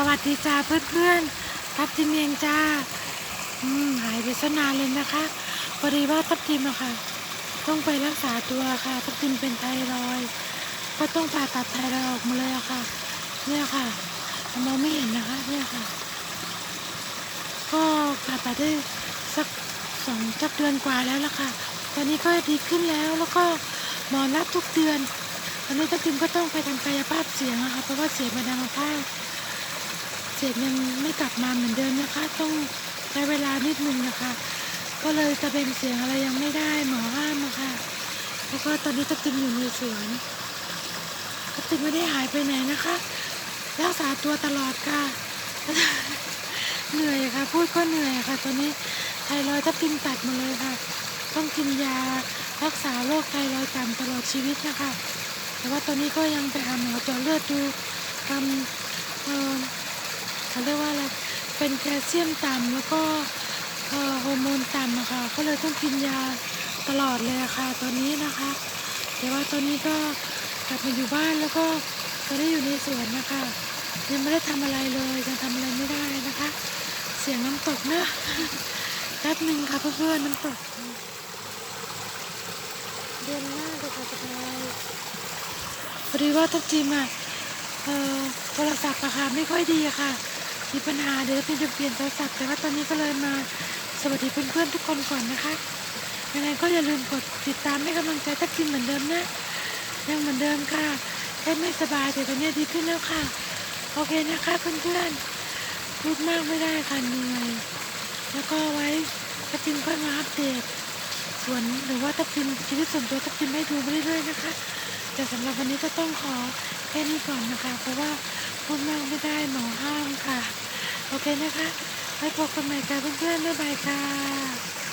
สวัสดีจ้าเพื่อนๆทับทิมเองจ้าอืมหายไปซะนานเลยนะคะพอดีว่าทับทิมอะค่ะ ต้องไปรักษาตัวค่ะ ทับทิมเป็นไทรอยก็ต้องผ่าตัดไทรอยออกมาเลยอะค่ะ เนี่ยค่ะมองไม่เห็นนะคะเนี่ยค่ะ ก็ผ่าตัดได้สักสองสักเดือนกว่าแล้วละค่ะ ตอนนี้ก็ดีขึ้นแล้วแล้วก็หมอนัดทุกเดือนตอนนี้ทัพทิมก็ต้องไปทำกายภาพเสียงอะค่ะเพราะว่าเสียงมันดังมาก เสียงยังไม่กลับมาเหมือนเดิมนะคะ ต้องใช้เวลานิดนึงนะคะ ก็เลยจะเป็นเสียงอะไรยังไม่ได้หมอห้ามอะค่ะแล้วก็ตอนนี้ทัพทิมอยู่ในสวนทัพทิมไม่ได้หายไปไหนนะคะรักษาตัวตลอดค่ะ เหนื่อยค่ะ พูดก็เหนื่อยค่ะ ตอนนี้ไทรอยด์ทับทิมตัดหมาเลยค่ะ ต้องกินยารักษาโรคไทรอยด์ต่ำตลอดชีวิตนะคะ แต่ว่าตอนนี้ก็ยังไปหาหมอเจาะเลือดดูทำ เขาเรียกว่าอะไรเป็นแคลเซียมต่ำแล้วก็เอ่อฮอร์โมนต่ำอะค่ะก็เลยต้องกินยาตลอดเลยอะค่ะตอนนี้นะคะ แต่ว่าตอนนี้ก็กลับมาอยู่บ้านแล้วก็ตอนนี้อยู่ในสวนนะคะยังไม่ได้ทำอะไรเลยยังทำอะไรไม่ได้นะคะ เสียงน้ำตกนะแป๊บหนึ่งค่ะเพื่อนๆน้ำตกเดือนหน้าจะสบายพอดีว่าทัพทีมอะเอ่อโทรศัพท์อะค่ะไม่ค่อยดีอะค่ะีปัญหาเดี๋ยวพี่จะเปลี่ยนโทรศัพท์แต่ว่าตอนนี้ก็เลยมาสวัสดีเพื่อนๆทุกคนก่อนนะคะยังไงก็อย่าลืมกดติดตามให้กำลังใจทัพทีมเหมือนเดิมนะยังเหมือนเดิมค่ะแค่ไม่สบายแต่ตอนนี้ดีขึ้นแล้วค่ะ โอเคนะคะเพื่อนๆพูดมากไม่ได้ค่ะเหนื่อยแล้วก็ไว้ทัพทิมค่อยมาอัปเดตส่วนหรือว่าทัพทิมชีวิตส่วนตัวทัพทิมให้ดูไปเรื่อยๆนะคะแต่สำหรับวันนี้ก็ต้องขอแค่นี้ก่อนนะคะ เพราะว่าพูดมากไม่ได้หมอห้ามค่ะ โอเคนะคะไว้พบกันใหม่ค่ะเพื่อนๆบ๊ายบายค่ะ